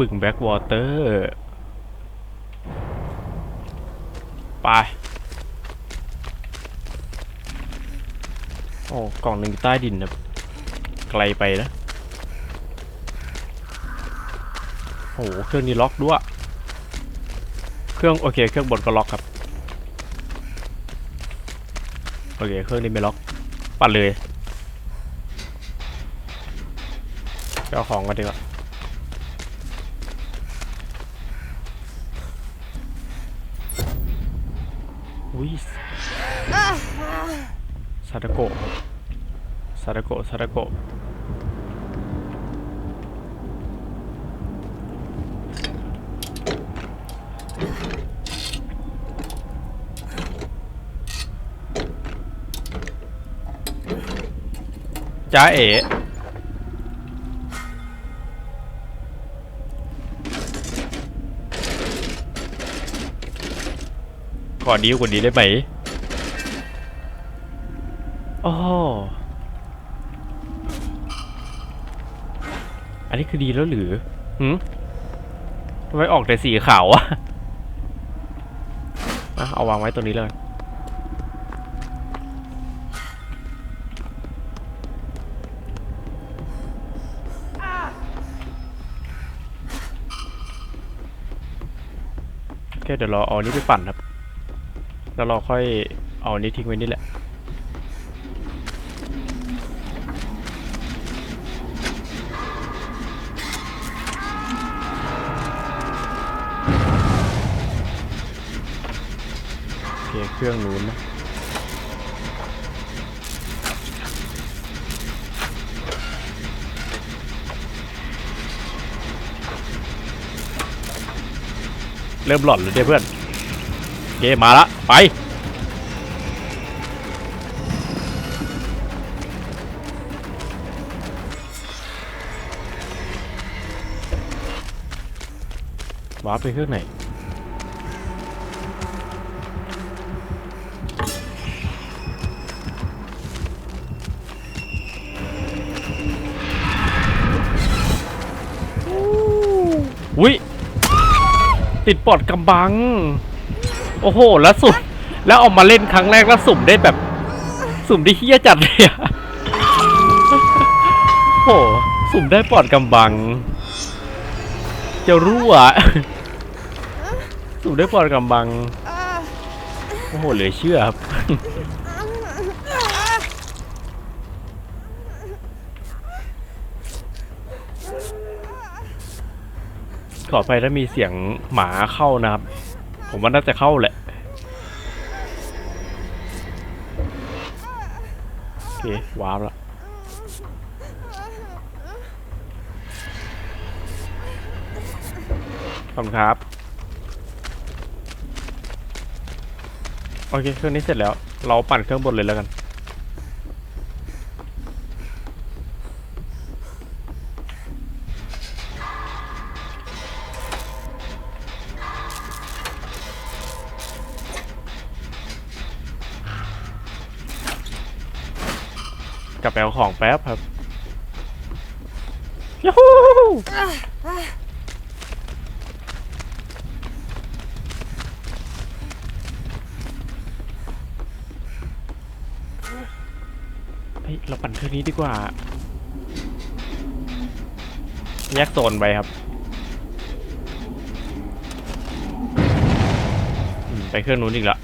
บึงแบ็กวอเตอร์ ไป โอ้ กล่องหนึ่งใต้ดินนะไกลไปนะ โอ้โห เครื่องนี้ล็อกด้วย เครื่อง โอเค เครื่องบนก็ล็อกครับ โอเค เครื่องนี้ไม่ล็อก ปัดเลยเอาของกันดีกว่า อุ้ยซาดาโกะซาดาโกะซาดาโกะจ้าเอ๋ นดีกว่านี้ได้ไหมอ๋ออันนี้คือดีแล้วหรือหืมทำไมออกแต่สีขาวอะอะเอาวางไว้ตรงนี้เลยโอเคเดี๋ยวราเอาอันนี้ไปปั่นครับ แล้วเราค่อยเอานี้ทิ้งไว้นี่แหละ โอเค เครื่องนู้นนะเริ่มหลอนแล้วเด้เพื่อน มาละ ไป วาร์ปไปเครื่องไหนอุ้ยติดปอดกำบัง โอ้โห แล้วสุ่มแล้วออกมาเล่นครั้งแรกแล้วสุ่มได้แบบ สุ่มได้เฮี้ยจัดเลยอะโอ้โห สุ่มได้ปอดกำบัง จะรั่ว สุ่มได้ปอดกำบัง โอ้โห เหลือเชื่อครับ ขออภัยถ้ามีเสียงหมาเข้านะครับ ผมว่าน่าจะเข้าแหละ โอเคว้าวละขอบคุณครับ โอเค เครื่องนี้เสร็จแล้ว เราปั่นเครื่องบนเลยแล้วกัน ลับไปเอาของแป๊บครับยูฮูเฮ้ยเราปั่นเครื่องนี้ดีกว่า แยกโซนไปครับอืมไปเครื่องนู้นอีกแล้ว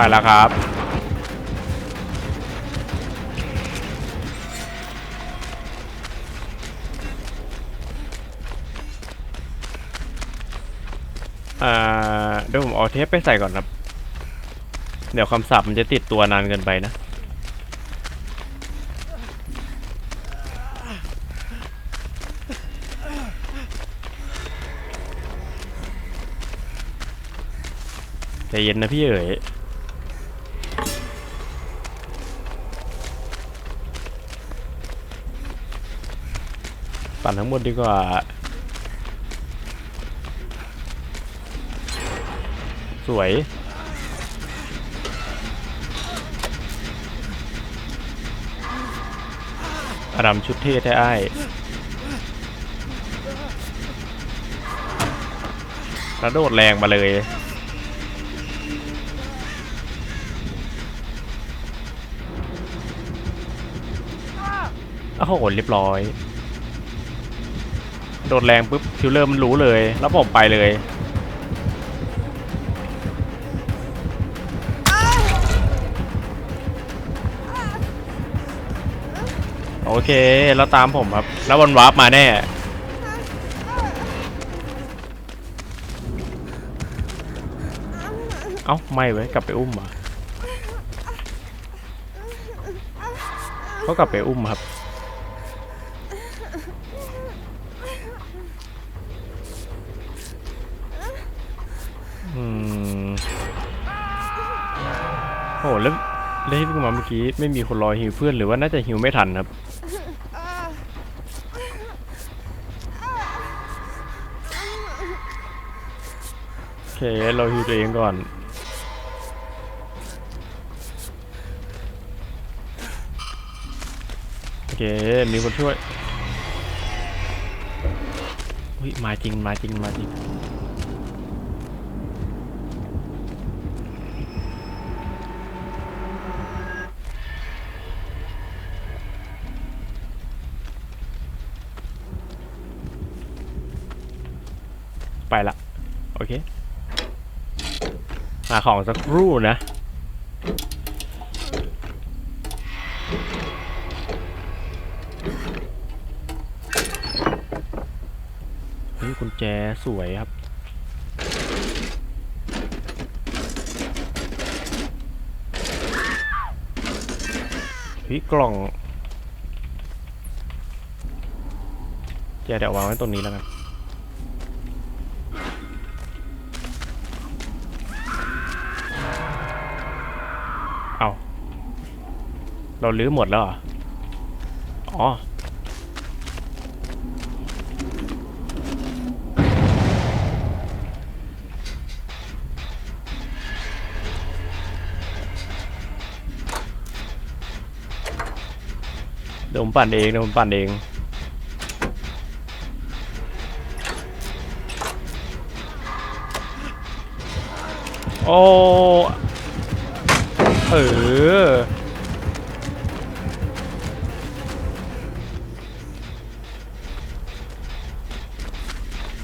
ไปแล้วครับ อ่าเดี๋ยวผมเอาเทปไปใส่ก่อนครับ เดี๋ยวคำศัพท์มันจะติดตัวนานเกินไปนะใจเย็นนะพี่เอ๋ย ปั่นทั้งหมดดีกว่าสวยอดัมชุดเท่แท้ไอ้กระโดดแรงมาเลย โอ้โห เรียบร้อย โดดแรงปุ๊บคิวเลอร์มันรู้เลย แล้วผมไปเลยโอเค แล้วตามผมครับ แล้ววันวาร์ปมาแน่เอ้าไม่เว้ยกลับไปอุ้มเหรอะเขากลับไปอุ้มครับ โอ้แล้วแล้วที่เพิ่งมาเมื่อกี้ไม่มีคนรอฮิวเพื่อนหรือว่าน่าจะฮิวไม่ทันครับ โอเค เราฮิวตัวเองก่อนโอเคมีคนช่วยอุ้ยมาจริงมาจริงมาจริง ไปละ โอเค หาของสักครู่นะเฮ้ยกุญแจสวยครับเฮ้ยกล่องแจเดี๋ยววางไว้ตรงนี้แล้วกัน เราลื้อหมดแล้วเหรออ๋อเดี๋ยวผมปั่นเองเดี๋ยวผมปั่นเองโอ้เออ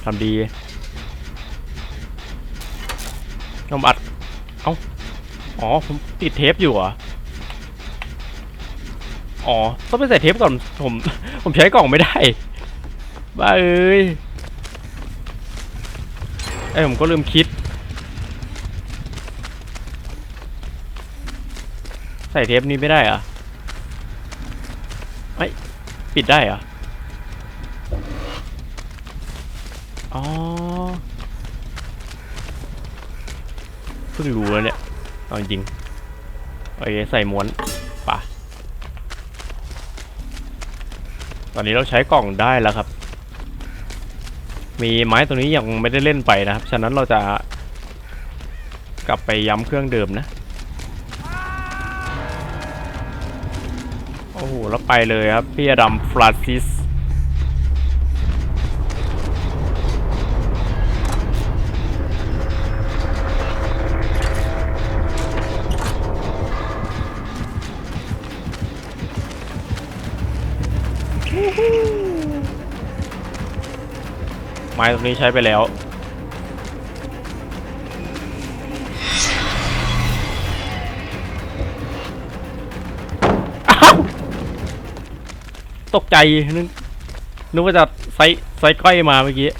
ทำดีต้องอัด เอ้า อ๋อ ผมติดเทปอยู่เหรอะอ๋อ ต้องไปใส่เทปก่อน ผม ผมใช้กล่องไม่ได้ บ้าเอ้ย ไอ้ยผมก็ลืมคิด ใส่เทปนี้ไม่ได้เหรอะไม่ปิดได้เหร อ๋อเพิ่งรู้แล้วเนี่ยเอาจริงโอเคใส่ม้วนป่ะตอนนี้เราใช้กล่องได้แล้วครับ มีไม้ตัวนี้ยังไม่ได้เล่นไปนะครับ ฉะนั้นเราจะกลับไปย้ำเครื่องเดิมนะ โอ้โห แล้วไปเลยครับ พี่อดัมฟรานซิส ไม้ตรงนี้ใช้ไปแล้ว ตกใจนึกนึกว่าจะไซสไซส์ก้อยมาเมื่อกี้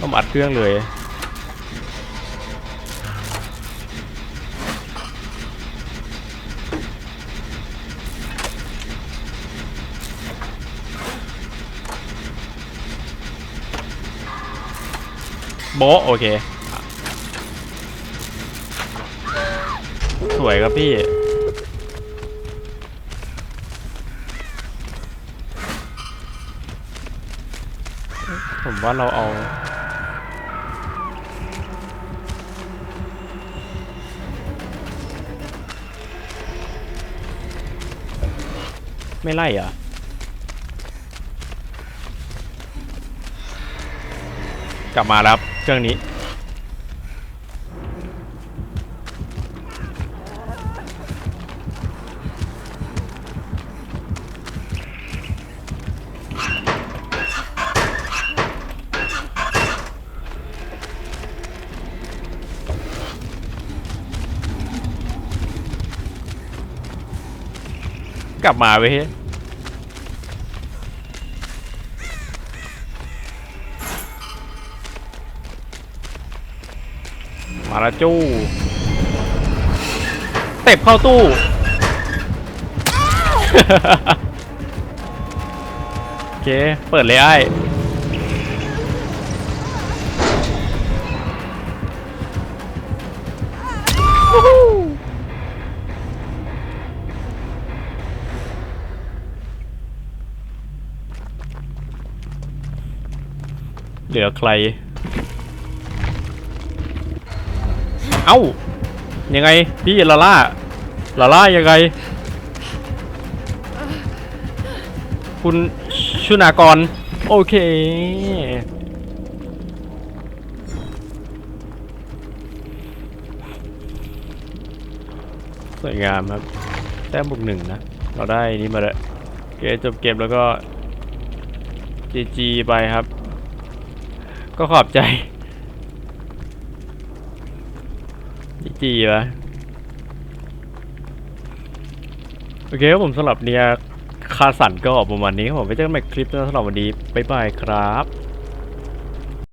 ต้องอัดเครื่องเลย โบะโอเค สวยครับพี่ ผมว่าเราเอาไม่ไล่เหรอะกลับมาแล้ว เครื่องนี้กลับมาเว้ย มาล้วจู้เต็บเข้าตู้ โอเค เปิดเลยไอ้เหลือใคร เอ้า ยังไง พี่ลาล่าลาล่ายังไง คุณชุนากร โอเค สวยงามครับ แต้มบุกหนึ่งนะ เราได้นี่มาแล้วโอเคจบเกมแล้วก็ GG ไปครับ ก็ขอบใจ จีวะโอเคครับผมสำหรับเนี่ยคาสันก็ออกประมาณนี้ครับผมไว้เจอกันใหม่คลิปหน้าสำหรับวันนี้บ๊ายบายครับ